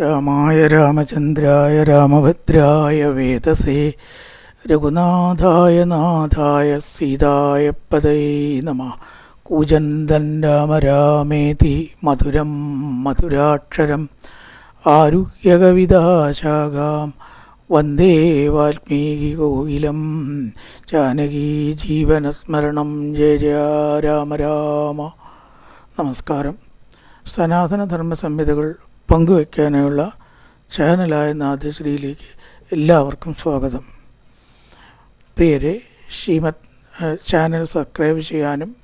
രാമായ രാമചന്ദ്രായ രാമഭദ്രായ വേദസേ രഘുനാഥായ നാഥായ സീതായ പദൈ നമ. കൂജന്തൻ രാമ രാമേതി മധുരം മധുരാക്ഷരം. ആരുഹ്യകവിതാശാഖാം വന്ദേ വാൽമീകി കോകിലം. ജാനകീ ജീവനസ്മരണം ജയ ജയ രാമ രാമ. നമസ്കാരം. സനാതനധർമ്മ സംഹിതകൾ പങ്കുവയ്ക്കാനുള്ള ചാനലായ നാദശ്രീയിലേക്ക് എല്ലാവർക്കും സ്വാഗതം. പ്രിയരെ ശ്രീമത് ചാനൽ സബ്സ്ക്രൈബ് ചെയ്യാനും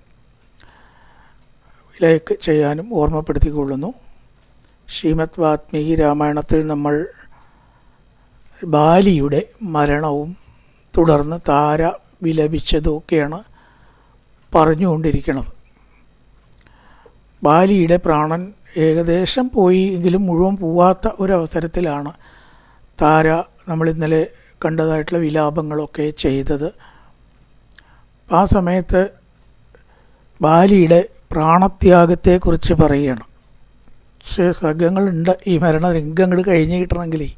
ലൈക്ക് ചെയ്യാനും ഓർമ്മപ്പെടുത്തിക്കൊള്ളുന്നു. ശ്രീമത് വാത്മീകി രാമായണത്തിൽ നമ്മൾ ബാലിയുടെ മരണവും തുടർന്ന് താര വിലപിച്ചതുമൊക്കെയാണ് പറഞ്ഞുകൊണ്ടിരിക്കുന്നത്. ബാലിയുടെ പ്രാണൻ ഏകദേശം പോയി എങ്കിലും മുഴുവൻ പോവാത്ത ഒരവസരത്തിലാണ് താര നമ്മൾ ഇന്നലെ കണ്ടതായിട്ടുള്ള വിലാപങ്ങളൊക്കെ ചെയ്തത്. ആ സമയത്ത് ബാലിയുടെ പ്രാണത്യാഗത്തെക്കുറിച്ച് പറയുകയാണ് പക്ഷേ സർഗങ്ങളുണ്ട് ഈ മരണരംഗങ്ങൾ കഴിഞ്ഞ് കിട്ടണമെങ്കിലേ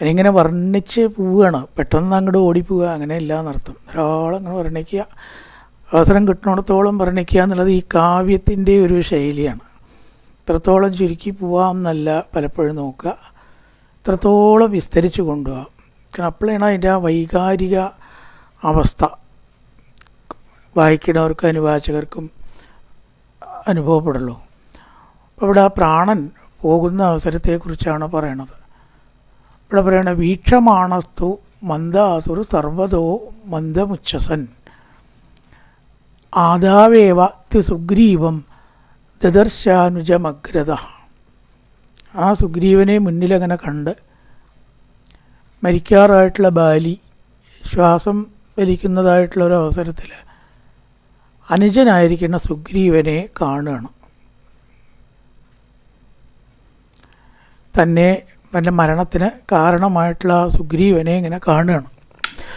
അതിനിങ്ങനെ വർണിച്ച് പോവുകയാണ്. പെട്ടെന്ന് അങ്ങോട്ട് ഓടിപ്പോവുക അങ്ങനെയല്ല എന്നർത്ഥം ധാരാളം അങ്ങനെ വർണിക്കുക അവസരം കിട്ടുന്നിടത്തോളം വർണിക്കുക എന്നുള്ളത് ഈ കാവ്യത്തിന്റെ ഒരു ശൈലിയാണ്. ഇത്രത്തോളം ചുരുക്കി പോവാം എന്നല്ല പലപ്പോഴും നോക്കുക. ഇത്രത്തോളം വിസ്തരിച്ച് കൊണ്ടുപോകാം കാരണം അപ്പോഴാണ് അതിന്റെ ആ വൈകാരിക അവസ്ഥ. വായിക്കുന്നവർക്കും അനുവാചകർക്കും അനുഭവപ്പെടുള്ളൂ. ഇവിടെ ആ പ്രാണൻ പോകുന്ന അവസരത്തെക്കുറിച്ചാണ് പറയണത്. ഇവിടെ പറയണ വീക്ഷമാണസ്തു മന്ദാസുർ സർവതോ മന്ദമുച്ഛസൻ. ആദാവേവ തി സുഗ്രീവം ദദർശാനുജമഗ്രത ആ സുഗ്രീവനെ മുന്നിലങ്ങനെ കണ്ട് മരിക്കാറായിട്ടുള്ള ബാലി ശ്വാസം വലിക്കുന്നതായിട്ടുള്ള ഒരു അവസരത്തിൽ അനുജനായിരിക്കുന്ന സുഗ്രീവനെ കാണുകയാണ്. തന്നെ തന്റെ മരണത്തിന് കാരണമായിട്ടുള്ള സുഗ്രീവനെ ഇങ്ങനെ കാണുകയാണ്.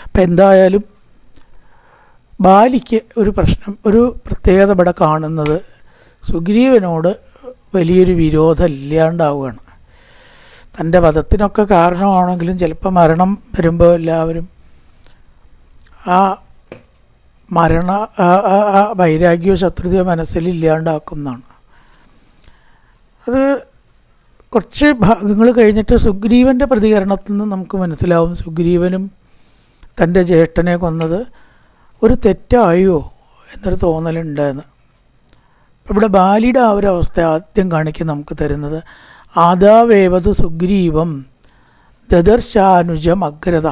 അപ്പം എന്തായാലും ബാലിക്ക് ഒരു പ്രശ്നം ഒരു പ്രത്യേകത ഇവിടെ കാണുന്നത് സുഗ്രീവനോട് വലിയൊരു വിരോധം ഇല്ലാണ്ടാവുകയാണ് തന്റെ വധത്തിനൊക്കെ കാരണമാണെങ്കിലും ചിലപ്പോൾ മരണം വരുമ്പോൾ എല്ലാവരും ആ മരണ ആ- വൈരാഗ്യവും ശത്രുതയോ മനസ്സിൽ ഇല്ലാണ്ടാക്കുന്നതാണ്. അത് കുറച്ച് ഭാഗങ്ങൾ കഴിഞ്ഞിട്ട് സുഗ്രീവന്റെ പ്രതികരണത്തിൽ നിന്ന് നമുക്ക് മനസ്സിലാവും. സുഗ്രീവനും തന്റെ ജ്യേഷ്ഠനെ കൊന്നത് ഒരു തെറ്റായോ എന്നൊരു തോന്നലുണ്ടെന്ന് ഇവിടെ ബാലിയുടെ ആ ഒരു അവസ്ഥ ആദ്യം കാണിക്കാൻ നമുക്ക് തരുന്നത്. ആദാവേവത് സുഗ്രീവം ദദർശാനുജം അഗ്രത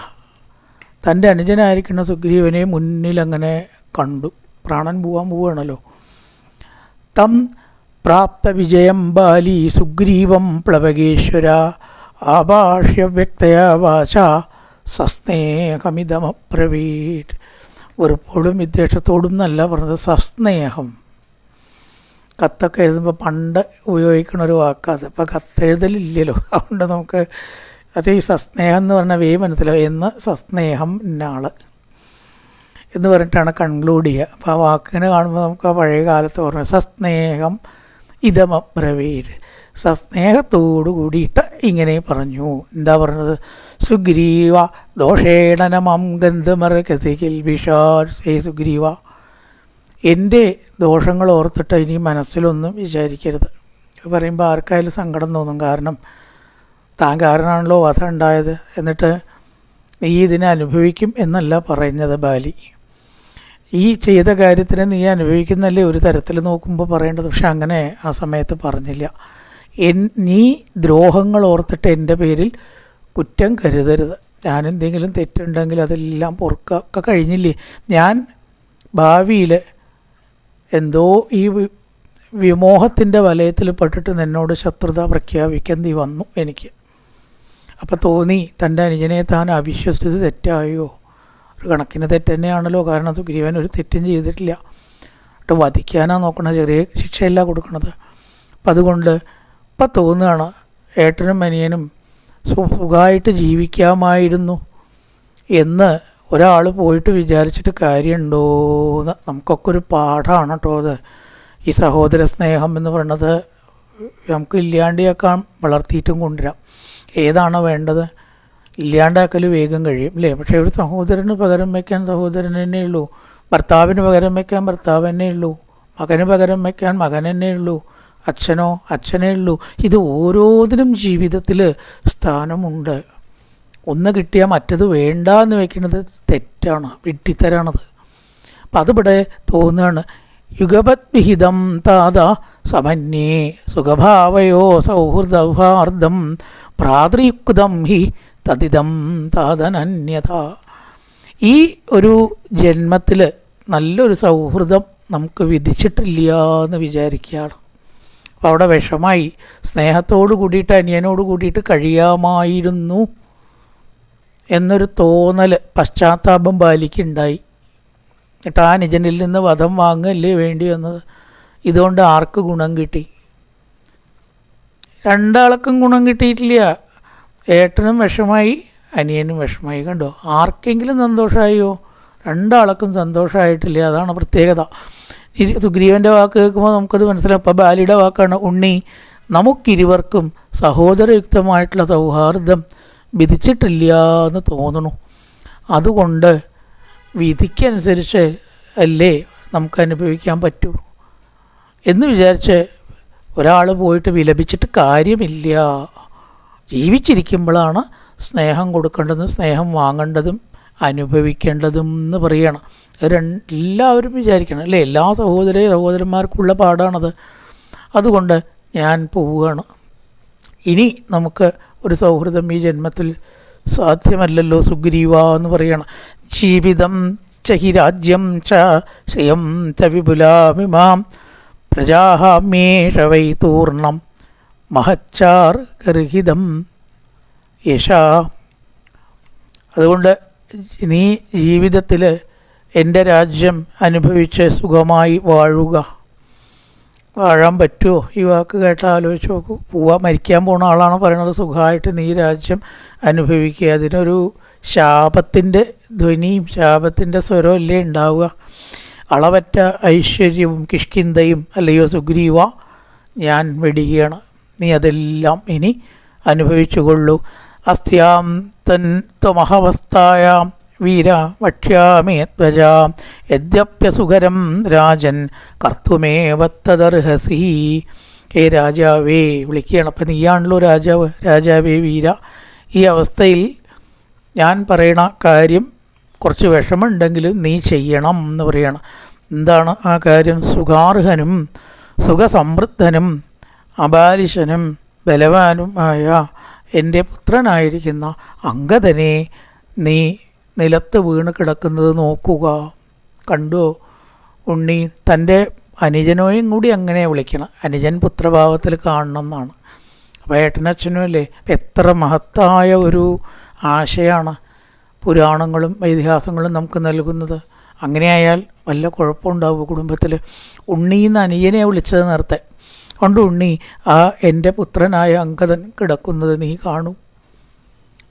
തന്റെ അനുജനായിരിക്കുന്ന സുഗ്രീവനെ മുന്നിലങ്ങനെ കണ്ടു. പ്രാണൻ പോവാൻ പോവുകയാണല്ലോ. തം പ്രാപ്ത വിജയം ബാലി സുഗ്രീവം പ്ലവകേശ്വര ആഭാഷ്യ വ്യക്തയാ വാച സസ്നേഹമിതമപ്രവീട് വെറുപ്പോടും വിദ്വേഷത്തോടും എന്നല്ല പറഞ്ഞത് സസ്നേഹം. കത്തൊക്കെ എഴുതുമ്പോൾ പണ്ട് ഉപയോഗിക്കുന്ന ഒരു വാക്കാത് ഇപ്പോൾ കത്തെഴുതലില്ലല്ലോ. അതുകൊണ്ട് നമുക്ക് അത് ഈ സസ്നേഹം എന്ന് പറഞ്ഞ വേ മനസ്സിലാവും. എന്ന് സസ്നേഹം ഇന്നാൾ എന്ന് പറഞ്ഞിട്ടാണ് കൺക്ലൂഡ് ചെയ്യുക. അപ്പോൾ ആ വാക്കിനെ കാണുമ്പോൾ നമുക്ക് ആ പഴയ കാലത്ത് ഓർമ്മ സസ്നേഹം ഇതമബ്രവീര്. സസ്നേഹത്തോടു കൂടിയിട്ട് ഇങ്ങനെ പറഞ്ഞു. എന്താ പറഞ്ഞത്? സുഗ്രീവ ദോഷേണനമം ഗന്ധമറകഥിൽ വിഷാർ സേ സുഗ്രീവ എന്റെ ദോഷങ്ങൾ ഓർത്തിട്ട് ഇനി മനസ്സിലൊന്നും വിചാരിക്കരുത്. പറയുമ്പോൾ ആർക്കായാലും സങ്കടം തോന്നും. കാരണം താൻ കാരണമാണല്ലോ വധ ഉണ്ടായത് എന്നിട്ട് നീ ഇതിനെ അനുഭവിക്കും എന്നല്ല പറയുന്നത് ബാലി. ഈ ചെയ്ത കാര്യത്തിന് നീ അനുഭവിക്കുന്നല്ലേ ഒരു തരത്തിൽ നോക്കുമ്പോൾ പറയേണ്ടത്. പക്ഷെ അങ്ങനെ ആ സമയത്ത് പറഞ്ഞില്ല. എൻ നീ ദ്രോഹങ്ങൾ ഓർത്തിട്ട് എന്റെ പേരിൽ കുറ്റം കരുതരുത്. ഞാൻ എന്തെങ്കിലും തെറ്റുണ്ടെങ്കിൽ അതെല്ലാം പൊറുക്കൊക്കെ കഴിഞ്ഞില്ലേ? ഞാൻ ഭാവിയിൽ എന്തോ ഈ വിമോഹത്തിന്റെ വലയത്തിൽ പെട്ടിട്ട് നിന്നോട് ശത്രുത പ്രഖ്യാപിക്കേണ്ടി വന്നു എനിക്ക്. അപ്പോൾ തോന്നി തന്റെ അനുജനെ താൻ അവിശ്വസിച്ചത് തെറ്റായോ? ഒരു കണക്കിന് തെറ്റ് തന്നെയാണല്ലോ കാരണം സുഗ്രീവൻ ഒരു തെറ്റും ചെയ്തിട്ടില്ല. എന്നിട്ട് വധിക്കാനാണ് നോക്കണ ചെറിയ ശിക്ഷയല്ല കൊടുക്കണത്. അപ്പം അതുകൊണ്ട് ഇപ്പം തോന്നുകയാണ് ഏട്ടനും അനിയനും സുഖമായിട്ട് ജീവിക്കാമായിരുന്നു എന്ന് ഒരാൾ പോയിട്ട് വിചാരിച്ചിട്ട് കാര്യമുണ്ടോയെന്ന് നമുക്കൊക്കെ ഒരു പാഠമാണ് കേട്ടോ അത്. ഈ സഹോദര സ്നേഹം എന്ന് പറയുന്നത് നമുക്ക് ഇല്ലാണ്ടിയാക്കാൻ വളർത്തിയിട്ടും കൊണ്ടുവരാം. ഏതാണ് വേണ്ടത്? ഇല്ലാണ്ടാക്കൽ വേഗം കഴിയും അല്ലേ പക്ഷേ ഒരു സഹോദരന് പകരം വയ്ക്കാൻ സഹോദരൻ തന്നെ ഉള്ളൂ. ഭർത്താവിന് പകരം വയ്ക്കാൻ ഭർത്താവ് തന്നെ ഉള്ളൂ. മകന് പകരം വയ്ക്കാൻ മകൻ തന്നെ ഉള്ളൂ. അച്ഛനോ അച്ഛനേ ഉള്ളൂ. ഇത് ഓരോന്നിനും ജീവിതത്തിൽ സ്ഥാനമുണ്ട്. ഒന്ന് കിട്ടിയാൽ മറ്റത് വേണ്ട എന്ന് വെക്കുന്നത് തെറ്റാണ് വിട്ടിത്തരാണത് അപ്പം അതിവിടെ തോന്നുകയാണ് യുഗപത് വിഹിതം താത സമന്യേ സുഖഭാവയോ സൗഹൃദൗഹാർദ്ദം ഭ്രാതൃയുക്തം ഹി തതിദം താതനന്യത. ഈ ഒരു ജന്മത്തിൽ നല്ലൊരു സൗഹൃദം നമുക്ക് വിധിച്ചിട്ടില്ല എന്ന് വിചാരിക്കുകയാണ്. അപ്പോൾ അവിടെ വിഷമായി സ്നേഹത്തോട് കൂടിയിട്ട് അനിയനോട് കൂടിയിട്ട് കഴിയാമായിരുന്നു. എന്നൊരു തോന്നൽ പശ്ചാത്താപം ബാലിക്കുണ്ടായി എന്നിട്ട് ആ നിജനിൽ നിന്ന് വധം വാങ്ങല്ലേ വേണ്ടി വന്നത്? ഇതുകൊണ്ട് ആർക്ക് ഗുണം കിട്ടി? രണ്ടാൾക്കും ഗുണം കിട്ടിയിട്ടില്ല. ഏട്ടനും വിഷമായി അനിയനും വിഷമായി. കണ്ടോ? ആർക്കെങ്കിലും സന്തോഷമായോ? രണ്ടാൾക്കും സന്തോഷമായിട്ടില്ല. അതാണ് പ്രത്യേകത. സുഗ്രീവന്റെ വാക്ക് കേൾക്കുമ്പോൾ നമുക്കത് മനസ്സിലാവും. അപ്പോൾ ബാലിയുടെ വാക്കാണ് ഉണ്ണി നമുക്കിരുവർക്കും സഹോദരയുക്തമായിട്ടുള്ള സൗഹാർദ്ദം വിധിച്ചിട്ടില്ല എന്ന് തോന്നുന്നു. അതുകൊണ്ട് വിധിക്കനുസരിച്ച് അല്ലേ നമുക്ക് അനുഭവിക്കാൻ പറ്റൂ. എന്ന് വിചാരിച്ച് ഒരാൾ പോയിട്ട് വിലപിച്ചിട്ട് കാര്യമില്ല. ജീവിച്ചിരിക്കുമ്പോഴാണ് സ്നേഹം കൊടുക്കേണ്ടതും സ്നേഹം വാങ്ങേണ്ടതും അനുഭവിക്കേണ്ടതും എന്ന് പറയണം. എല്ലാവരും വിചാരിക്കണം അല്ലേ? എല്ലാ സഹോദര സഹോദരന്മാർക്കുള്ള പാടാണത് അതുകൊണ്ട് ഞാൻ പോവുകയാണ്. ഇനി നമുക്ക് ഒരു സൗഹൃദം ഈ ജന്മത്തിൽ സാധ്യമല്ലല്ലോ സുഗ്രീവ എന്ന് പറയണം. ജീവിതം ചഹി രാജ്യം ച ശ്രയം ച വിപുലാമിമാം പ്രജാഹാമ്യേഷ വൈ തൂർണം മഹച്ചാർ ഗർഹിതം യശ. അതുകൊണ്ട് നീ ജീവിതത്തിൽ എന്റെ രാജ്യം അനുഭവിച്ച് സുഖമായി വാഴുക. വാഴാൻ പറ്റുമോ ഈ വാക്ക് കേട്ടാൽ ആലോചിച്ച് നോക്കൂ. പോവാ മരിക്കാൻ പോണ ആളാണ് പറയുന്നത് സുഖമായിട്ട് നീ രാജ്യം അനുഭവിക്കുക. അതിനൊരു ശാപത്തിന്റെ ധ്വനിയും ശാപത്തിന്റെ സ്വരവും അല്ലേ ഉണ്ടാവുക? അളവറ്റ ഐശ്വര്യവും കിഷ്കിന്തയും അല്ലയോ സുഗ്രീവ? ഞാൻ വെടിയാണ് നീ അതെല്ലാം ഇനി അനുഭവിച്ചുകൊള്ളൂ. അസ്ഥ്യാം തൻ ത്വമഹവസ്ഥായാം വീര വക്ഷ്യാമേ ധ്വജ യദ്യപ്യസുഖരം രാജൻ കർത്തുമേവത്തദർഹസി ഹേ രാജാവേ വിളിക്കുകയാണ്. അപ്പം നീയാണല്ലോ രാജാവ് രാജാവേ വീര. ഈ അവസ്ഥയിൽ ഞാൻ പറയണ കാര്യം കുറച്ച് വിഷമമുണ്ടെങ്കിലും നീ ചെയ്യണം എന്ന് പറയണം. എന്താണ് ആ കാര്യം? സുഖാർഹനും സുഖസമൃദ്ധനും അബാലിശനും ബലവാനുമായ എന്റെ പുത്രനായിരിക്കുന്ന അങ്കദനെ നീ നിലത്ത് വീണ് കിടക്കുന്നത് നോക്കുക. കണ്ടോ? ഉണ്ണി തന്റെ അനുജനോയും കൂടി അങ്ങനെ വിളിക്കണം. അനുജൻ പുത്രഭാവത്തിൽ കാണണം എന്നാണ് അപ്പോൾ ഏട്ടനച്ഛനും അല്ലേ എത്ര മഹത്തായ ഒരു ആശയമാണ് പുരാണങ്ങളും ഇതിഹാസങ്ങളും നമുക്ക് നൽകുന്നത്. അങ്ങനെയായാൽ വല്ല കുഴപ്പമുണ്ടാവും കുടുംബത്തിൽ? ഉണ്ണിന്ന് അനിയനെ വിളിച്ചത് നേരത്തെ. കൊണ്ട് ഉണ്ണി? ആ എന്റെ പുത്രനായ അങ്കദൻ കിടക്കുന്നത് നീ കാണൂ.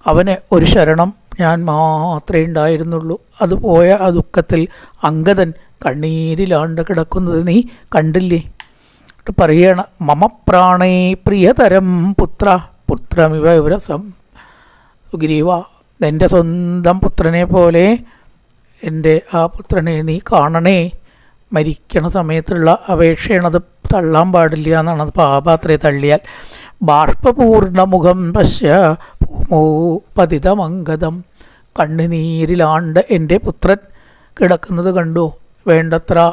അവന് ഒരു ശരണം ഞാൻ മാത്രമേ ഉണ്ടായിരുന്നുള്ളൂ. അത് പോയ ആ ദുഃഖത്തിൽ അങ്കദൻ കണ്ണീരിലാണ്ട് കിടക്കുന്നത് നീ കണ്ടില്ലേ? പറയണ മമ പ്രാണേ പ്രിയതരം പുത്ര പുത്രമിവ വിവരസം സുഗ്രീവ എന്റെ സ്വന്തം പുത്രനെ പോലെ എന്റെ ആ പുത്രനെ നീ കാണണേ. മരിക്കണ സമയത്തുള്ള അപേക്ഷയാണത് തള്ളാൻ പാടില്ല എന്നാണ് പാപാത്രയെ തള്ളിയാൽ ബാഷ്പപൂർണമുഖം പശ്യ ഭൂമോ പതിതമംഗതം കണ്ണുനീരിലാണ്ട് എന്റെ പുത്രൻ കിടക്കുന്നത് കണ്ടു. വേണ്ടത്ര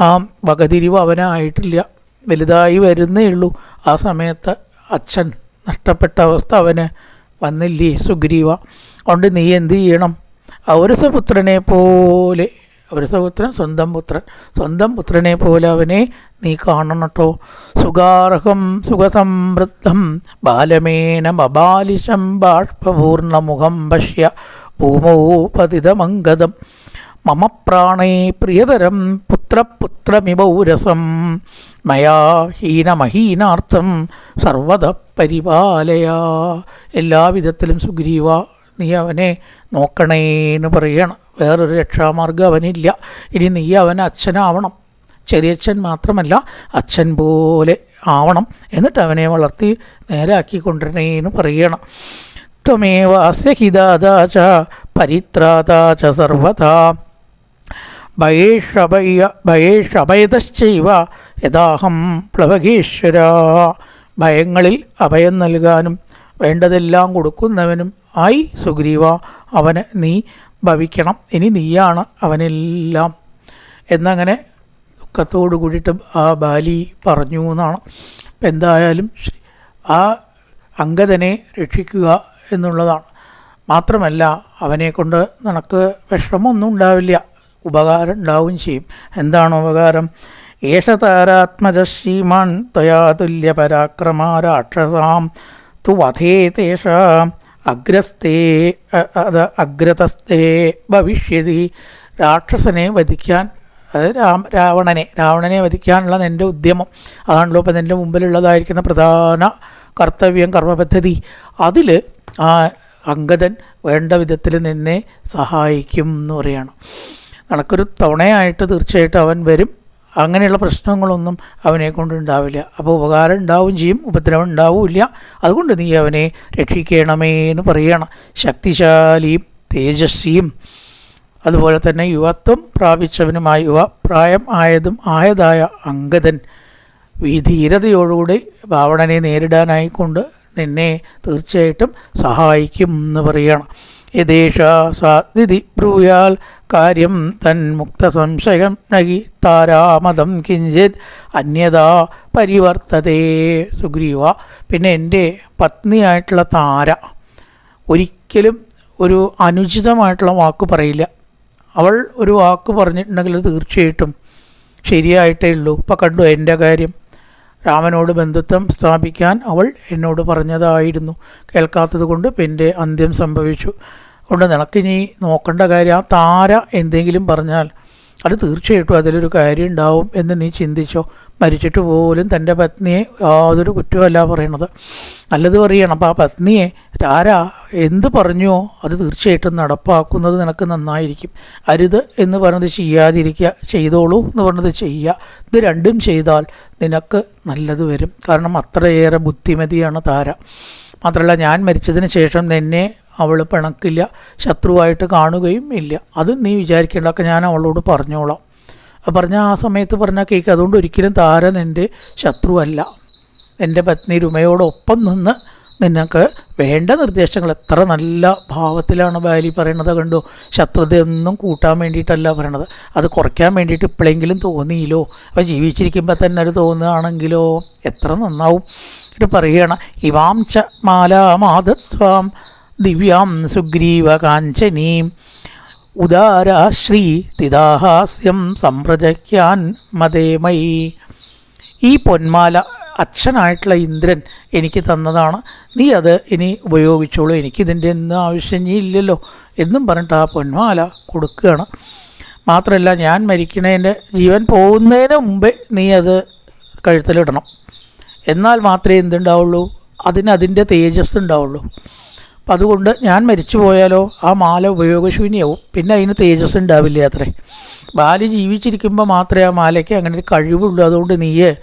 ആ വകതിരിവ് അവനായിട്ടില്ല. വലുതായി വരുന്നേ ഉള്ളൂ. ആ സമയത്ത് അച്ഛൻ നഷ്ടപ്പെട്ട അവസ്ഥ അവന് വന്നില്ലേ സുഗ്രീവ? അതുകൊണ്ട് നീ എന്ത് ചെയ്യണം? ഔരസപുത്രനെ പോലെ ഔരസപുത്രൻ സ്വന്തം പുത്രൻ. സ്വന്തം പുത്രനെ പോലെ അവനെ നീ കാണണം കേട്ടോ സുഖാർഹം സുഖസമൃദ്ധം ബാലമേനമബാലിശം ബാഷ്പൂർണമുഖം പശ്യ ഭൂമോ പതിതമംഗതം മമ പ്രാണേ പ്രിയതരം പുത്രപുത്രമിവൗരസം മയാ ഹീനമഹീനാർത്ഥം സർവത പരിപാലയ. എല്ലാവിധത്തിലും സുഗ്രീവ നീ അവനെ നോക്കണേന്ന് പറയണം. വേറൊരു രക്ഷാമാർഗം അവനില്ല. ഇനി നീ അവൻ അച്ഛനാവണം. ചെറിയച്ഛൻ മാത്രമല്ല അച്ഛൻ പോലെ ആവണം. എന്നിട്ട് അവനെ വളർത്തി നേരാക്കി കൊണ്ടുവരണേന്ന് പറയണം. ത്വമേവാസ്യ ഹിതാദാച പരിത്രാതാച സർവതാ ഭയേഷഭയ ഭയേഷഭയതശ്ചൈവ യഥാഹം പ്ലവകേശ്വര. ഭയങ്ങളിൽ അഭയം നൽകാനും വേണ്ടതെല്ലാം കൊടുക്കുന്നവനും ആയി സുഗ്രീവ. അവന് നീ ഭവിക്കണം. ഇനി നീയാണ് അവനെല്ലാം. എന്നങ്ങനെ ദുഃഖത്തോടു കൂടിയിട്ട് ആ ബാലി പറഞ്ഞു എന്നാണ്. അപ്പം എന്തായാലും ആ അംഗതനെ രക്ഷിക്കുക എന്നുള്ളതാണ്. മാത്രമല്ല അവനെ കൊണ്ട് നിനക്ക് വിഷമമൊന്നും ഉണ്ടാവില്ല. ഉപകാരം ഉണ്ടാവുകയും ചെയ്യും. എന്താണ് ഉപകാരം? ഏഷ താരാത്മജ ശ്രീമാൻ ത്വയാ തുല്യ പരാക്രമാ രാക്ഷസാം. തു വധേ തേഷാം. അഗ്രസ്തേ അത് അഗ്രതസ്ഥേ ഭവിഷ്യതി. രാക്ഷസനെ വധിക്കാൻ അത് രാം രാവണനെ രാവണനെ വധിക്കാനുള്ള എന്റെ ഉദ്യമം. അതാണല്ലോ ഇപ്പം എന്റെ മുമ്പിലുള്ളതായിരിക്കുന്ന പ്രധാന കർത്തവ്യം കർമ്മപദ്ധതി. അതിൽ അംഗതൻ വേണ്ട വിധത്തിൽ നിന്നെ സഹായിക്കും എന്ന് പറയാണ്. കണക്കൊരു തവണയായിട്ട് തീർച്ചയായിട്ടും അവൻ വരും. അങ്ങനെയുള്ള പ്രശ്നങ്ങളൊന്നും അവനെ കൊണ്ടുണ്ടാവില്ല അപ്പോൾ ഉപകാരം ഉണ്ടാവും ചെയ്യും ഉപദ്രവം ഉണ്ടാവില്ല. അതുകൊണ്ട് നീ അവനെ രക്ഷിക്കണമേ എന്ന് പറയണം. ശക്തിശാലിയും തേജസ്വിയും അതുപോലെ തന്നെ യുവത്വം പ്രാപിച്ചവനുമായ യുവ പ്രായം ആയതും ആയതായ അംഗതൻ വിധീരതയോടുകൂടി ഭാവണനെ നേരിടാനായിക്കൊണ്ട് നിന്നെ തീർച്ചയായിട്ടും സഹായിക്കും എന്ന് പറയണം. യഥേഷ സാധ്യതി ബ്രൂയാൽ കാര്യം തൻ മുക്ത സംശയം നഹി താരാമതം കിഞ്ചിത് അന്യതാ പരിവർത്തതേ. സുഗ്രീവ പിന്നെ എന്റെ പത്നിയായിട്ടുള്ള താര ഒരിക്കലും ഒരു അനുചിതമായിട്ടുള്ള വാക്ക് പറയില്ല. അവൾ ഒരു വാക്ക് പറഞ്ഞിട്ടുണ്ടെങ്കിൽ തീർച്ചയായിട്ടും ശരിയായിട്ടേ ഉള്ളൂ. ഇപ്പം കണ്ടു എന്റെ കാര്യം. രാമനോട് ബന്ധുത്വം സ്ഥാപിക്കാൻ അവൾ എന്നോട് പറഞ്ഞതായിരുന്നു. കേൾക്കാത്തത് കൊണ്ട് എന്റെ അന്ത്യം സംഭവിച്ചു. അതുകൊണ്ട് നിനക്കിനി നോക്കേണ്ട കാര്യം ആ താര എന്തെങ്കിലും പറഞ്ഞാൽ അത് തീർച്ചയായിട്ടും അതിലൊരു കാര്യം ഉണ്ടാവും എന്ന് നീ ചിന്തിച്ചോ. മരിച്ചിട്ട് പോലും തന്റെ പത്നിയെ യാതൊരു കുറ്റമല്ല പറയണത്. നല്ലത് പറയണം. അപ്പോൾ ആ പത്നിയെ ആരാ എന്ത് പറഞ്ഞുവോ അത് തീർച്ചയായിട്ടും നടപ്പാക്കുന്നത് നിനക്ക് നന്നായിരിക്കും. അരുത് എന്ന് പറഞ്ഞത് ചെയ്യാതിരിക്കുക ചെയ്തോളൂ എന്ന് പറഞ്ഞത് ചെയ്യുക. ഇത് രണ്ടും ചെയ്താൽ നിനക്ക് നല്ലത് വരും. കാരണം അത്രയേറെ ബുദ്ധിമതിയാണ് താര. മാത്രമല്ല ഞാൻ മരിച്ചതിന് ശേഷം നിന്നെ അവൾ പിണക്കില്ല ശത്രുവായിട്ട് കാണുകയും ഇല്ല. അത് നീ വിചാരിക്കേണ്ടതൊക്കെ ഞാൻ അവളോട് പറഞ്ഞോളാം. പറഞ്ഞ ആ സമയത്ത് പറഞ്ഞ കേക്ക് അതുകൊണ്ട് ഒരിക്കലും താര നിന്റെ ശത്രുവല്ല. എന്റെ പത്നി രുമയോടൊപ്പം നിന്ന് നിനക്ക് വേണ്ട നിർദ്ദേശങ്ങൾ. എത്ര നല്ല ഭാവത്തിലാണ് ബാലി പറയണത് കണ്ടു? ശത്രുതയൊന്നും കൂട്ടാൻ വേണ്ടിയിട്ടല്ല പറയണത്. അത് കുറയ്ക്കാൻ വേണ്ടിയിട്ട് ഇപ്പോഴെങ്കിലും തോന്നിയില്ലോ. അപ്പോൾ ജീവിച്ചിരിക്കുമ്പോൾ തന്നെ അത് തോന്നുകയാണെങ്കിലോ? എത്ര നന്നാവും. എന്നിട്ട് പറയുകയാണ് ഇവാം ച മാലാമാതസ്വാം ദിവ്യാം സുഗ്രീവ കാഞ്ചനീം ഉദാരാശ്രീ തിദാഹാസ്യം സംപ്രജയ്ക്കാൻ മതേമയി ഈ പൊന്മാല അച്ഛനായിട്ടുള്ള ഇന്ദ്രൻ എനിക്ക് തന്നതാണ്. നീ അത് ഇനി ഉപയോഗിച്ചോളൂ. എനിക്കിതിന്റെ ഒന്നും ആവശ്യം നീ ഇല്ലല്ലോ എന്നും പറഞ്ഞിട്ട് ആ പൊന്മാല കൊടുക്കുകയാണ്. മാത്രമല്ല ഞാൻ മരിക്കണേന്റെ ജീവൻ പോകുന്നതിന് മുമ്പേ നീ അത് കഴുത്തിലിടണം. എന്നാൽ മാത്രമേ എന്തുണ്ടാവുള്ളൂ? അതിന് അതിന്റെ തേജസ് ഉണ്ടാവുള്ളൂ അപ്പം അതുകൊണ്ട് ഞാൻ മരിച്ചു പോയാലോ ആ മാല ഉപയോഗശൂന്യവും. പിന്നെ അതിന് തേജസ് ഉണ്ടാവില്ല അത്രേ? ബാലി ജീവിച്ചിരിക്കുമ്പോൾ മാത്രമേ ആ മാലയ്ക്ക് അങ്ങനെ ഒരു കഴിവുള്ളൂ. അതുകൊണ്ട് നീയെ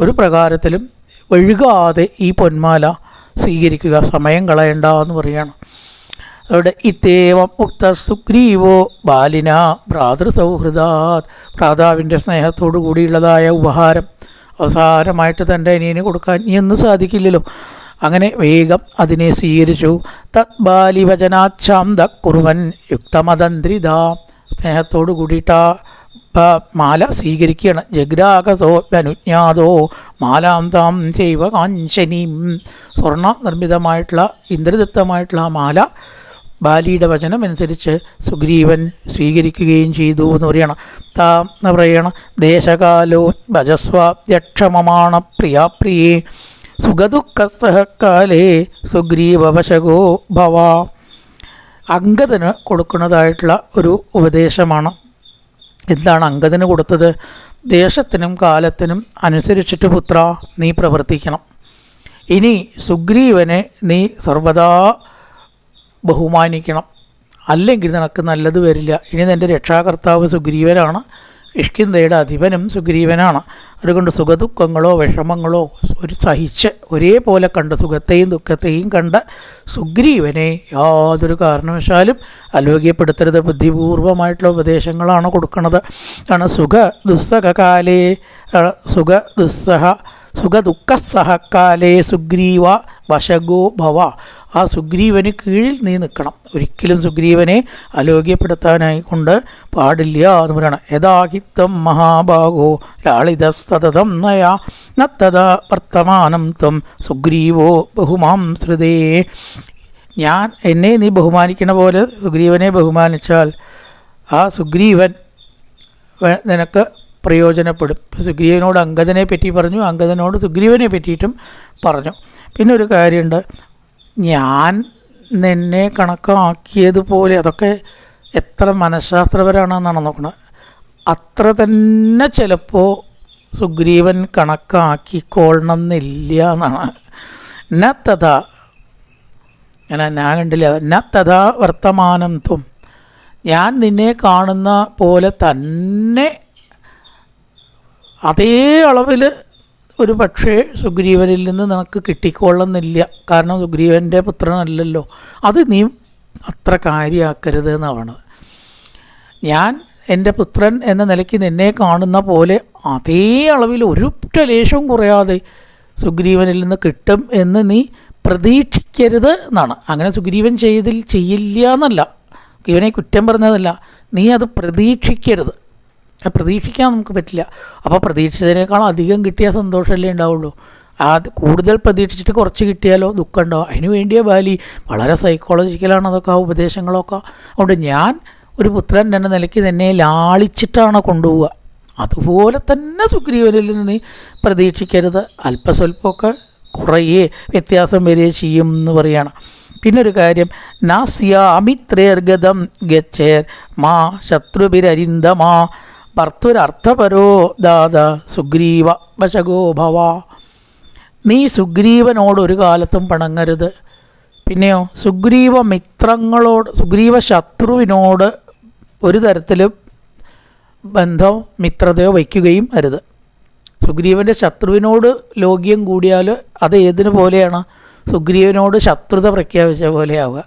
ഒരു പ്രകാരത്തിലും ഒഴുകാതെ ഈ പൊന്മാല സ്വീകരിക്കുക. സമയം കളയണ്ട എന്ന് പറയണം. അവിടെ ഇത്തേവം ഉക്ത സുഗ്രീവോ ബാലിന ഭ്രാതൃസൗഹൃദാത്. ഭ്രാതാവിന്റെ സ്നേഹത്തോടു കൂടിയുള്ളതായ ഉപഹാരം അവസാനമായിട്ട് തന്റെ അനിയന് കൊടുക്കാൻ ഇനിയൊന്നും സാധിക്കില്ലല്ലോ. അങ്ങനെ വേഗം അതിനെ സ്വീകരിച്ചു. തത് ബാലിവചനാച്ഛാന്ത കുറുവൻ യുക്തമതന്ത്രിത. സ്നേഹത്തോടു കൂടിയിട്ട മാല സ്വീകരിക്കുകയാണ്. ജഗ്രാകസോ അനുജ്ഞാതോ മാലാം താം കാഞ്ചനീം സ്വർണ നിർമ്മിതമായിട്ടുള്ള ഇന്ദ്രദത്തമായിട്ടുള്ള ആ മാല ബാലിയുടെ വചനം അനുസരിച്ച് സുഗ്രീവൻ സ്വീകരിക്കുകയും ചെയ്തു എന്ന് പറയണം. താ എന്ന് പറയണം ദേശകാലോ ഭജസ്വാദ്യക്ഷമമാണ് പ്രിയാപ്രിയേ സുഖദുഃഖസഹകാലേ സുഗ്രീവവശകോ ഭവ. അംഗതന് കൊടുക്കുന്നതായിട്ടുള്ള ഒരു ഉപദേശമാണ്. എന്താണ് അംഗതന് കൊടുത്തത്? ദേശത്തിനും കാലത്തിനും അനുസരിച്ചിട്ട് പുത്ര നീ പ്രവർത്തിക്കണം. ഇനി സുഗ്രീവനെ നീ സർവദാ ബഹുമാനിക്കണം. അല്ലെങ്കിൽ നിനക്ക് നല്ലത് വരില്ല. ഇനി നിന്റെ രക്ഷാകർത്താവ് സുഗ്രീവനാണ്. കിഷ്കിന്ധയുടെ അധിപനും സുഗ്രീവനാണ്. അതുകൊണ്ട് സുഖദുഃഖങ്ങളോ വിഷമങ്ങളോ ഒരു സഹിച്ച് ഒരേപോലെ കണ്ട് സുഖത്തെയും ദുഃഖത്തെയും കണ്ട് സുഗ്രീവനെ യാതൊരു കാരണവശാലും അലോക്യപ്പെടുത്തരുത്. ബുദ്ധിപൂർവമായിട്ടുള്ള ഉപദേശങ്ങളാണ് കൊടുക്കുന്നത് കാരണം സുഖ ദുസ്സഹകാലേ കാലേ സുഖ ദുസ്സഹ സുഖദുഃഖസഹകാലേ സുഗ്രീവ വശഗോ ഭവ. ആ സുഗ്രീവന് കീഴിൽ നീ നിൽക്കണം. ഒരിക്കലും സുഗ്രീവനെ അലോക്യപ്പെടുത്താനായി കൊണ്ട് പാടില്ല എന്ന് പറയണം. യഥാഹിത്തം മഹാഭാഗോ ലാളിത സതതം നയാ. നത്തത വർത്തമാനം ത്വം സുഗ്രീവോ ബഹുമാം ശ്രുതേ. ഞാൻ എന്നെ നീ ബഹുമാനിക്കണ പോലെ സുഗ്രീവനെ ബഹുമാനിച്ചാൽ ആ സുഗ്രീവൻ നിനക്ക് പ്രയോജനപ്പെടും. സുഗ്രീവനോട് അങ്കദനെ പറ്റി പറഞ്ഞു അങ്കദനോട് സുഗ്രീവനെ പറ്റിയിട്ടും പറഞ്ഞു. പിന്നെ ഒരു കാര്യമുണ്ട്. ഞാൻ നിന്നെ കണക്കാക്കിയതുപോലെ അതൊക്കെ എത്ര മനഃശാസ്ത്രപരമാണെന്നാണ് നോക്കുന്നത് അത്ര തന്നെ ചിലപ്പോൾ സുഗ്രീവൻ കണക്കാക്കിക്കൊള്ളണം എന്നില്ല എന്നാണ്. ന ഞാൻ ഞാൻ കണ്ടില്ല. ന വർത്തമാനം തും ഞാൻ നിന്നെ കാണുന്ന പോലെ തന്നെ അതേ അളവിൽ ഒരു പക്ഷേ സുഗ്രീവനിൽ നിന്ന് നിനക്ക് കിട്ടിക്കൊള്ളുന്നില്ല. കാരണം സുഗ്രീവന്റെ പുത്രനല്ലല്ലോ. അത് നീ അത്ര കാര്യമാക്കരുത് എന്നാണ് ഞാൻ എന്റെ പുത്രൻ എന്ന നിലയ്ക്ക് നിന്നെ കാണുന്ന പോലെ അതേ അളവിൽ ഒരു ലേശവും കുറയാതെ സുഗ്രീവനിൽ നിന്ന് കിട്ടും എന്ന് നീ പ്രതീക്ഷിക്കരുത് എന്നാണ്. അങ്ങനെ സുഗ്രീവൻ ചെയ്തിൽ ചെയ്യില്ല എന്നല്ല. ഇവനെ കുറ്റം പറഞ്ഞതല്ല. നീ അത് പ്രതീക്ഷിക്കരുത്. പ്രതീക്ഷിക്കാൻ നമുക്ക് പറ്റില്ല. അപ്പോൾ പ്രതീക്ഷിച്ചതിനേക്കാളും അധികം കിട്ടിയ സന്തോഷമല്ലേ ഉണ്ടാവുള്ളൂ. ആ കൂടുതൽ പ്രതീക്ഷിച്ചിട്ട് കുറച്ച് കിട്ടിയാലോ ദുഃഖം ഉണ്ടാവും. അതിന് വേണ്ടിയ ബാലി. വളരെ സൈക്കോളജിക്കലാണ് അതൊക്കെ ആ ഉപദേശങ്ങളൊക്കെ. അതുകൊണ്ട് ഞാൻ ഒരു പുത്രൻ എന്ന നിലയ്ക്ക് തന്നെ ലാളിച്ചിട്ടാണ് കൊണ്ടുപോവുക. അതുപോലെ തന്നെ സുഗ്രീവനിൽ നിന്ന് പ്രതീക്ഷിക്കരുത്. അല്പസ്വല്പമൊക്കെ കുറേ വ്യത്യാസം വരികയും ചെയ്യും എന്ന് പറയണം. പിന്നെ ഒരു കാര്യം നാസ്യാമിത്രേർഗതം ഗച്ഛേർ മാ ശത്രുഭിരരിന്ദമാ. ഭർത്തുരർത്ഥപരോ ദാത സുഗ്രീവ വശകോ ഭവ. നീ സുഗ്രീവനോട് ഒരു കാലത്തും പിണങ്ങരുത്. പിന്നെയോ സുഗ്രീവ മിത്രങ്ങളോട് സുഗ്രീവ ശത്രുവിനോട് ഒരു തരത്തിലും ബന്ധം മിത്രതയോ വയ്ക്കുകയും അരുത്. സുഗ്രീവന്റെ ശത്രുവിനോട് ലോഗ്യം കൂടിയാൽ അത് ഏതിനു പോലെയാണ്? സുഗ്രീവനോട് ശത്രുത പ്രഖ്യാപിച്ച പോലെയാവുക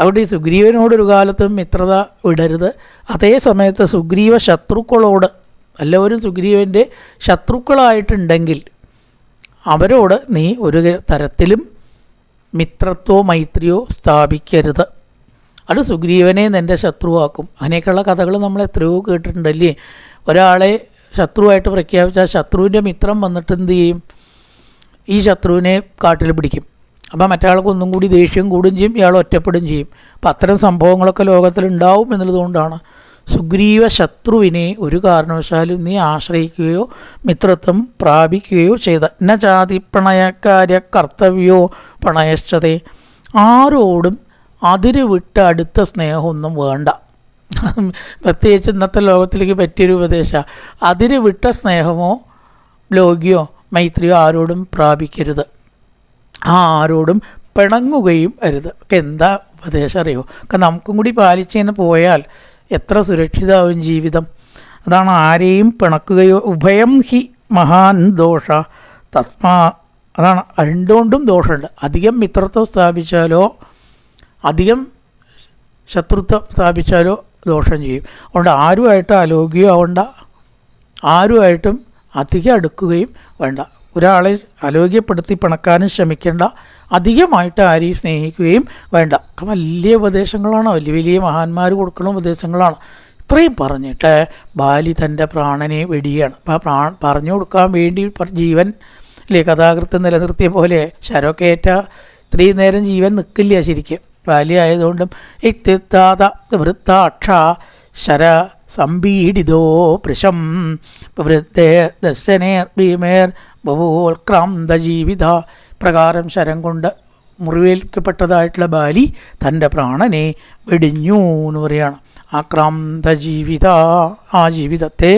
അവിടെ ഈ സുഗ്രീവനോടൊരു കാലത്തും മിത്രത വിടരുത്. അതേ സമയത്ത് സുഗ്രീവ ശത്രുക്കളോട് എല്ലാവരും സുഗ്രീവന്റെ ശത്രുക്കളായിട്ടുണ്ടെങ്കിൽ അവരോട് നീ ഒരു തരത്തിലും മിത്രത്വോ മൈത്രിയോ സ്ഥാപിക്കരുത്. അത് സുഗ്രീവനെ നിന്റെ ശത്രുവാക്കും. അങ്ങനെയൊക്കെയുള്ള കഥകൾ നമ്മൾ എത്രയോ കേട്ടിട്ടുണ്ടല്ലേ? ഒരാളെ ശത്രുവായിട്ട് പ്രഖ്യാപിച്ചാൽ ശത്രുവിന്റെ മിത്രം വന്നിട്ട് എന്ത് ചെയ്യും? ഈ ശത്രുവിനെ കാട്ടിൽ പിടിക്കും. അപ്പോൾ മറ്റയാൾക്ക് ഒന്നും കൂടി ദേഷ്യം കൂടുകയും ചെയ്യും ഇയാൾ ഒറ്റപ്പെടുകയും ചെയ്യും. അപ്പം അത്തരം സംഭവങ്ങളൊക്കെ ലോകത്തിലുണ്ടാവും എന്നുള്ളതുകൊണ്ടാണ് സുഗ്രീവ ശത്രുവിനെ ഒരു കാരണവശാലും നീ ആശ്രയിക്കുകയോ മിത്രത്വം പ്രാപിക്കുകയോ ചെയ്ത. ന ജാതി പ്രണയക്കാര്യ കർത്തവ്യോ പ്രണയശ്ചതേ. ആരോടും അതിര് വിട്ട് അടുത്ത സ്നേഹമൊന്നും വേണ്ട. പ്രത്യേകിച്ച് ഇന്നത്തെ ലോകത്തിലേക്ക് പറ്റിയൊരു ഉപദേശ. അതിര് വിട്ട സ്നേഹമോ ലോകിയോ മൈത്രിയോ ആരോടും പ്രാപിക്കരുത്. ആരോടും പിണങ്ങുകയും അരുത്. ഒക്കെ എന്താ ഉപദേശം അറിയോ ഒക്കെ നമുക്കും കൂടി പാലിച്ച് തന്നെ പോയാൽ എത്ര സുരക്ഷിതാവും ജീവിതം. അതാണ് ആരെയും പിണക്കുകയോ ഉഭയം ഹി മഹാൻ ദോഷ തസ്മാ അതാണ് രണ്ടുകൊണ്ടും ദോഷമുണ്ട്. അധികം മിത്രത്വം സ്ഥാപിച്ചാലോ അധികം ശത്രുത്വം സ്ഥാപിച്ചാലോ ദോഷം ചെയ്യും. അതുകൊണ്ട് ആരുമായിട്ട് അലോകിയോ ആവണ്ട. ആരുമായിട്ടും അധികം അടുക്കുകയും വേണ്ട. ഒരാളെ അലോഗ്യപ്പെടുത്തി പിണക്കാനും ശ്രമിക്കേണ്ട അധികമായിട്ട് ആരെയും സ്നേഹിക്കുകയും വേണ്ട. വലിയ ഉപദേശങ്ങളാണ്. വലിയ വലിയ മഹാന്മാർ കൊടുക്കുന്ന ഉപദേശങ്ങളാണ്. ഇത്രയും പറഞ്ഞിട്ട് ബാലി തന്റെ പ്രാണനെ വെടിയാണ്. ആ പ്രാ പറഞ്ഞു കൊടുക്കാൻ വേണ്ടി ജീവൻ അല്ലേ കഥാകൃത്ത് നിലനിർത്തിയ പോലെ ശരമൊക്കേറ്റ ഇത്രയും നേരം ജീവൻ നിൽക്കില്ല ശരിക്കും. ബാലി ആയതുകൊണ്ടും ഇത്തിത്താത വൃത്താക്ഷ ശര സംപീഡിതോ പൃശം വൃദ്ധേ ദർശനേർ ഭീമേർ ബഹുക്രാന്ത ജീവിത പ്രകാരം ശരം കൊണ്ട് മുറിവേൽക്കപ്പെട്ടതായിട്ടുള്ള ബാലി തന്റെ പ്രാണനെ വെടിഞ്ഞു എന്ന് പറയുകയാണ് ആക്രാന്ത ജീവിത ആ ജീവിതത്തെ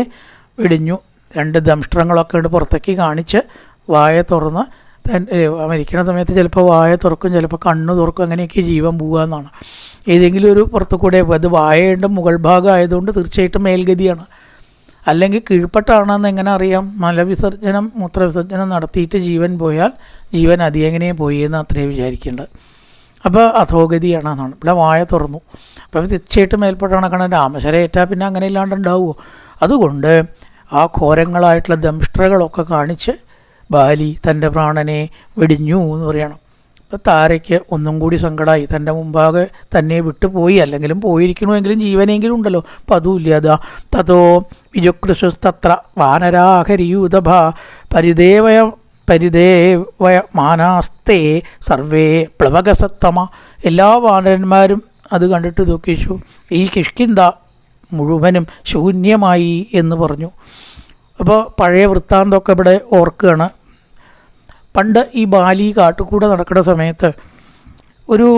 വെടിഞ്ഞു. രണ്ട് ദംഷ്ട്രങ്ങളൊക്കെ ഉണ്ട് പുറത്തേക്ക് കാണിച്ച് വായ തുറന്ന് മരിക്കുന്ന സമയത്ത് ചിലപ്പോൾ വായ തുറക്കും ചിലപ്പോൾ കണ്ണ് തുറക്കും അങ്ങനെയൊക്കെ ജീവൻ പോവുക എന്നാണ്. ഏതെങ്കിലും ഒരു പുറത്തു കൂടെ അത് വായയുടെ മുകൾ ഭാഗം ആയതുകൊണ്ട് തീർച്ചയായിട്ടും മേൽഗതിയാണ്. അല്ലെങ്കിൽ കീഴ്പ്പെട്ടാണെന്ന് എങ്ങനെ അറിയാം? മലവിസർജനം മൂത്രവിസർജനം നടത്തിയിട്ട് ജീവൻ പോയാൽ ജീവൻ അതിയെങ്ങനെ പോയി എന്ന് അത്രേ വിചാരിക്കേണ്ടത്. അപ്പോൾ അധോഗതിയാണെന്നാണ്. ഇവിടെ വായ തുറന്നു. അപ്പോൾ തീർച്ചയായിട്ടും മേൽപ്പെട്ടാണ് കാരണം രാമശര ഏറ്റാൽ പിന്നെ അങ്ങനെ ഇല്ലാണ്ട് ഉണ്ടാവുമോ? അതുകൊണ്ട് ആ ഘോരങ്ങളായിട്ടുള്ള ദംഷ്ട്രകളൊക്കെ കാണിച്ച് ബാലി തന്റെ പ്രാണനെ വെടിഞ്ഞു എന്ന് പറയണം. അപ്പോൾ താരയ്ക്ക് ഒന്നും കൂടി സങ്കടമായി തന്റെ മുമ്പാകെ തന്നെ വിട്ടുപോയി. അല്ലെങ്കിലും പോയിരിക്കണമെങ്കിലും ജീവനെങ്കിലും ഉണ്ടല്ലോ. അപ്പം അതുമില്ല. അതാ തതോ വിജുകൃഷസ്തത്ര വാനരാഹരിയൂതഭ. പരിദേവയ പരിദേവയ മാനാസ്തേ സർവേ പ്ലവകസത്തമ. എല്ലാ വാനരന്മാരും അത് കണ്ടിട്ട് ദുഃഖിച്ചു. ഈ കിഷ്കിന്ത മുഴുവനും ശൂന്യമായി എന്ന് പറഞ്ഞു. അപ്പോൾ പഴയ വൃത്താന്തമൊക്കെ ഇവിടെ ഓർക്കുകയാണ്. പണ്ട് ഈ ബാലി കാട്ടുകൂടെ നടക്കുന്ന സമയത്ത് ഒരു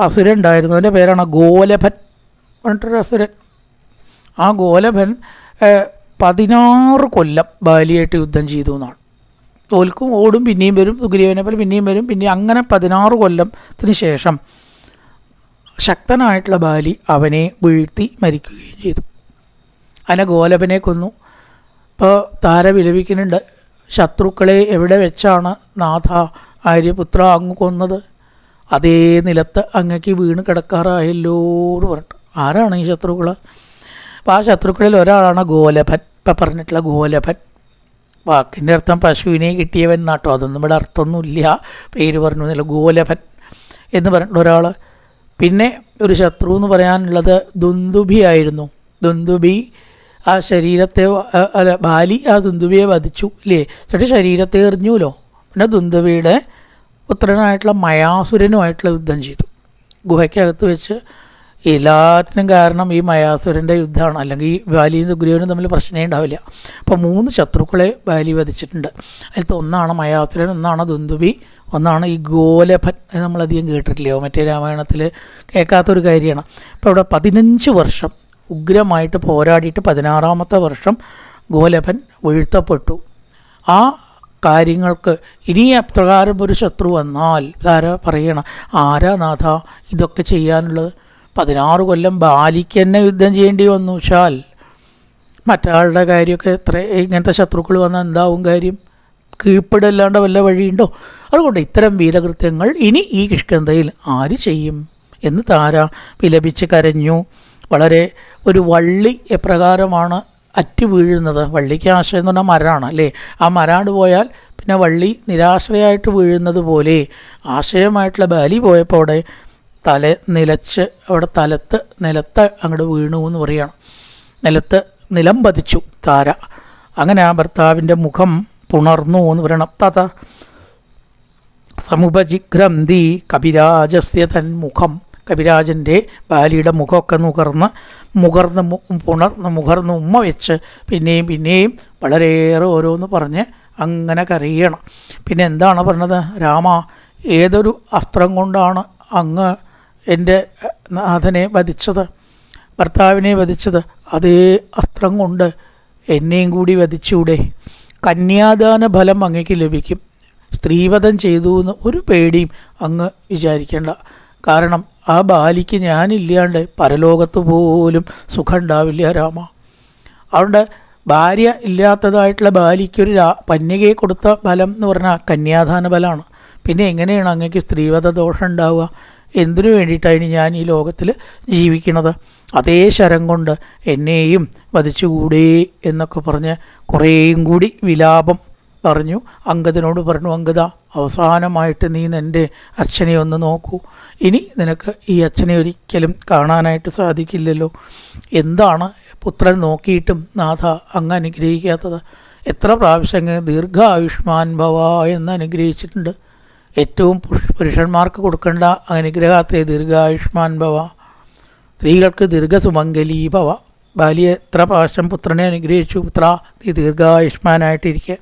അസുരൻ ഉണ്ടായിരുന്നു. അവന്റെ പേരാണ് ഗോലഭൻ. പറഞ്ഞിട്ടൊരു അസുരൻ. ആ ഗോലഭൻ പതിനാറ് കൊല്ലം ബാലിയായിട്ട് യുദ്ധം ചെയ്തു എന്നാണ്. തോൽക്കും ഓടും പിന്നെയും വരും സുഗ്രീവനെ പോലെ പിന്നെയും വരും. പിന്നെ അങ്ങനെ പതിനാറ് കൊല്ലത്തിന് ശേഷം ശക്തനായിട്ടുള്ള ബാലി അവനെ വീഴ്ത്തി മരിക്കുകയും ചെയ്തു. അതിനെ ഗോലഭനെ കൊന്നു. ഇപ്പോൾ താര വിലപിക്കുന്നുണ്ട്. ശത്രുക്കളെ എവിടെ വെച്ചാണ് നാഥ ആര്യപുത്ര അങ്ങ് കൊന്നത്? അതേ നിലത്ത് അങ്ങക്ക് വീണ് കിടക്കാറായല്ലോ എന്ന് ആരാണ് ഈ ശത്രുക്കൾ അപ്പോൾ ആ ശത്രുക്കളിൽ ഒരാളാണ് ഗോലഭൻ. ഇപ്പം പറഞ്ഞിട്ടുള്ള ഗോലഭൻ. വാക്കിന്റെ അർത്ഥം പശുവിനെ കിട്ടിയവൻ നാട്ടോ അതൊന്നും ഇവിടെ അർത്ഥമൊന്നുമില്ല. പേര് പറഞ്ഞു എന്നല്ല. ഗോലഭൻ എന്ന് പറഞ്ഞിട്ടുള്ള ഒരാൾ പിന്നെ ഒരു ശത്രു എന്ന് പറയാനുള്ളത് ദുന്ദുബി ആയിരുന്നു. ദുന്ദുഭി ആ ശരീരത്തെ അല്ല ബാലി ആ ദുന്ദുവിയെ വധിച്ചു ഇല്ലേ? എന്നിട്ട് ശരീരത്തെ എറിഞ്ഞുല്ലോ പിന്നെ ദുന്ദുവിയുടെ പുത്രനായിട്ടുള്ള മയാസുരനുമായിട്ടുള്ള യുദ്ധം ചെയ്തു. ഗുഹയ്ക്കകത്ത് വെച്ച് എല്ലാത്തിനും കാരണം ഈ മയാസുരന്റെ യുദ്ധമാണ്. അല്ലെങ്കിൽ ഈ ബാലിയും സുഗ്രീവനും തമ്മിൽ പ്രശ്നമേ ഉണ്ടാവില്ല അപ്പോൾ മൂന്ന് ശത്രുക്കളെ ബാലി വധിച്ചിട്ടുണ്ട്. അതിലത്തെ ഒന്നാണ് മയാസുരൻ ഒന്നാണ് ദുന്ദുബി ഒന്നാണ് ഈ ഗോലഭൻ നമ്മളധികം കേട്ടിട്ടില്ലയോ മറ്റേ രാമായണത്തിൽ കേൾക്കാത്തൊരു കാര്യമാണ്. അപ്പോൾ ഇവിടെ പതിനഞ്ച് വർഷം ഉഗ്രമായിട്ട് പോരാടിയിട്ട് പതിനാറാമത്തെ വർഷം ഗോലഭൻ വീഴ്ത്തപ്പെട്ടു. ആ കാര്യങ്ങൾക്ക് ഇനി അപ്രകാരം ഒരു ശത്രു വന്നാൽ ആരാ പറയണം? ആരാനാഥ ഇതൊക്കെ ചെയ്യാനുള്ളത്? പതിനാറ് കൊല്ലം ബാലിക്ക് തന്നെ യുദ്ധം ചെയ്യേണ്ടി വന്നു വെച്ചാൽ മറ്റാളുടെ കാര്യമൊക്കെ എത്ര ഇങ്ങനത്തെ ശത്രുക്കൾ വന്നാൽ എന്താവും കാര്യം? കീഴ്പ്പെടല്ലാണ്ട് വല്ല വഴിയുണ്ടോ? അതുകൊണ്ട് ഇത്തരം വീരകൃത്യങ്ങൾ ഇനി ഈ കിഷ്കന്ധയിൽ ആര് ചെയ്യും? എന്ന് താര വിലപിച്ച് കരഞ്ഞു. വളരെ ഒരു വള്ളി എപ്രകാരമാണ് അറ്റു വീഴുന്നത്. വള്ളിക്ക് ആശ്രയം എന്ന് പറഞ്ഞാൽ മരമാണ് അല്ലേ? ആ മരാണ് പോയാൽ പിന്നെ വള്ളി നിരാശ്രയായിട്ട് വീഴുന്നത് പോലെ ആശയമായിട്ടുള്ള ബാലി പോയപ്പോൾ അവിടെ തല നിലച്ച് അവിടെ തലത്ത് നിലത്ത് അങ്ങോട്ട് വീണു എന്ന് പറയുകയാണ് നിലത്ത് നിലം പതിച്ചു താര. അങ്ങനെ ആ ഭർത്താവിന്റെ മുഖം പുണർന്നു എന്ന് പറയണം. തത സമുപജിഗ്രന്ഥി കപിരാജസ്യ തന്മുഖം. കപിരാജന്റെ ബാലിയുടെ മുഖമൊക്കെ നുകർന്ന് മുകർന്ന് പുണർന്ന് മുകർന്ന് ഉമ്മ വെച്ച് പിന്നെയും പിന്നെയും വളരെയേറെ ഓരോന്ന് പറഞ്ഞ് അങ്ങനെ കരയണം പിന്നെ എന്താണ് പറഞ്ഞത്? രാമ ഏതൊരു അസ്ത്രം കൊണ്ടാണ് അങ്ങ് എന്റെ നാഥനെ വധിച്ചത്? ഭർത്താവിനെ വധിച്ചത്? അതേ അസ്ത്രം കൊണ്ട് എന്നെയും കൂടി വധിച്ചൂടെ? കന്യാദാന ഫലം അങ്ങേക്ക് ലഭിക്കും. സ്ത്രീവധം ചെയ്തു എന്ന് ഒരു പേടിയും അങ്ങ് വിചാരിക്കേണ്ട. കാരണം ആ ബാലിക്ക് ഞാനില്ലാണ്ട് പരലോകത്ത് പോലും സുഖം ഉണ്ടാവില്ല രാമ. അതുകൊണ്ട് ഭാര്യ ഇല്ലാത്തതായിട്ടുള്ള ബാലിക്കൊരു രാ പന്യകയെ കൊടുത്ത ഫലം എന്ന് പറഞ്ഞാൽ കന്യാദാന ഫലമാണ് പിന്നെ എങ്ങനെയാണ് അങ്ങക്ക് സ്ത്രീവധ ദോഷം ഉണ്ടാവുക? എന്തിനു വേണ്ടിയിട്ടാണ് ഞാൻ ഈ ലോകത്തിൽ ജീവിക്കുന്നത്? അതേ ശരം കൊണ്ട് എന്നെയും വധിച്ചുകൂടേ എന്നൊക്കെ പറഞ്ഞ് കുറേയും കൂടി വിലാപം പറഞ്ഞു അങ്കദിനോട് പറഞ്ഞു അങ്കദ അവസാനമായിട്ട് നീ എന്റെ അച്ഛനെ ഒന്ന് നോക്കൂ. ഇനി നിനക്ക് ഈ അച്ഛനെ ഒരിക്കലും കാണാനായിട്ട് സാധിക്കില്ലല്ലോ. എന്താണ് പുത്രൻ നോക്കിയിട്ടും നാഥ അങ്ങ് അനുഗ്രഹിക്കാത്തത്? എത്ര പ്രാവശ്യം അങ്ങ് ദീർഘായുഷ്മാൻ ഭവ എന്ന് അനുഗ്രഹിച്ചിട്ടുണ്ട്. ഏറ്റവും പുരുഷ- പുരുഷന്മാർക്ക് കൊടുക്കേണ്ട അനുഗ്രഹത്തെ ദീർഘായുഷ്മാൻ ഭവ. സ്ത്രീകൾക്ക് ദീർഘസുമംഗലി ഭവ. ബാലിയെ എത്ര പ്രാവശ്യം പുത്രനെ അനുഗ്രഹിച്ചു? പുത്ര നീ ദീർഘായുഷ്മാനായിട്ടിരിക്കുക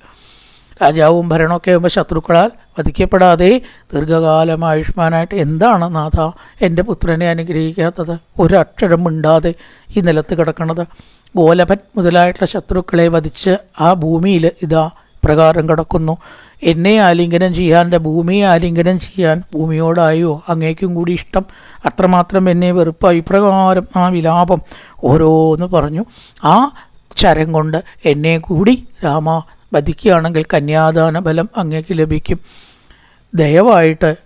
രാജാവും ഭരണമൊക്കെ ആകുമ്പോൾ ശത്രുക്കളാൽ വധിക്കപ്പെടാതെ ദീർഘകാലം ആയുഷ്മാനായിട്ട് എന്താണ് നാഥ എന്റെ പുത്രനെ അനുഗ്രഹിക്കാത്തത്? ഒരക്ഷരം മിണ്ടാതെ ഈ നിലത്ത് കിടക്കണത്. ഗോലഭൻ മുതലായിട്ടുള്ള ശത്രുക്കളെ വധിച്ച് ആ ഭൂമിയിൽ ഇതാ പ്രകാരം കിടക്കുന്നു. എന്നെ ആലിംഗനം ചെയ്യാൻ എന്റെ ഭൂമിയെ ആലിംഗനം ചെയ്യാൻ ഭൂമിയോടായോ അങ്ങേക്കും കൂടി ഇഷ്ടം. അത്രമാത്രം എന്നെ വെറുപ്പായി ഇപ്രകാരം ആ വിലാപം ഓരോന്ന് പറഞ്ഞു. ആ ചരം കൊണ്ട് എന്നെ കൂടി രാമ വധിക്കുകയാണെങ്കിൽ കന്യാദാന ബലം അങ്ങേക്ക് ലഭിക്കും. ദയവായിട്ട്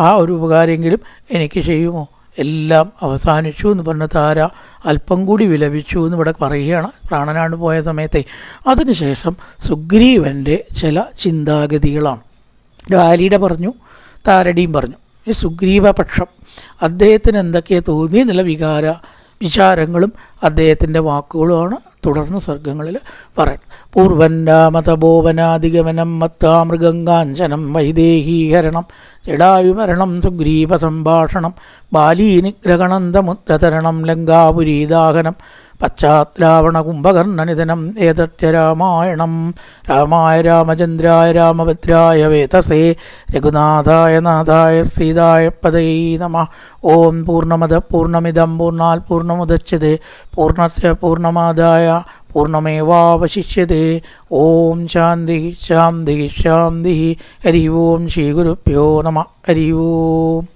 ആ, ഒരു ഉപകാരമെങ്കിലും എനിക്ക് ചെയ്യുമോ? എല്ലാം അവസാനിച്ചു എന്ന് പറഞ്ഞ താര അല്പം കൂടി വിലപിച്ചു എന്ന് ഇവിടെ പറയുകയാണ്. പ്രാണനാണ് പോയ സമയത്തെ. അതിനുശേഷം സുഗ്രീവന്റെ ചില ചിന്താഗതികളാണ്. ഡാലിയുടെ പറഞ്ഞു താരടിയും പറഞ്ഞു ഈ സുഗ്രീവപക്ഷം അദ്ദേഹത്തിന് എന്തൊക്കെയാണ് തോന്നി എന്നുള്ള വികാര വിചാരങ്ങളും അദ്ദേഹത്തിന്റെ വാക്കുകളുമാണ് തുടർന്ന് സർഗങ്ങളിൽ പറയുന്നത്. പൂർവൻ രാമതപോവനാധിഗമനം മത്താമൃഗങ്കാഞ്ചനം വൈദേഹീകരണം ജടായുമരണം സുഗ്രീവസംഭാഷണം ബാലീനിഗ്രഹണന്തമുദ്രതരണം ലങ്കാപുരീദാഹനം പശ്ചാത്രാവണ കുംഭകർണനിധനം ഏതത്യ രാമായണം. രാമായ രാമചന്ദ്രായ രാമഭദ്രായ വേതസേ രഘുനാഥായ നാഥായ സീതായ പതയേ നമ. ഓം പൂർണമത പൂർണമിതം പൂർണാൽ പൂർണമുദച്ചത് പൂർണസ്യ പൂർണമാദായ പൂർണമേവാവശിഷ്യത് ഓം ശാന്തി ശാന്തി ശാന്തി. ഹരി ഓം ശ്രീ ഗുരുഭ്യോ നമ. ഹരി ഓം.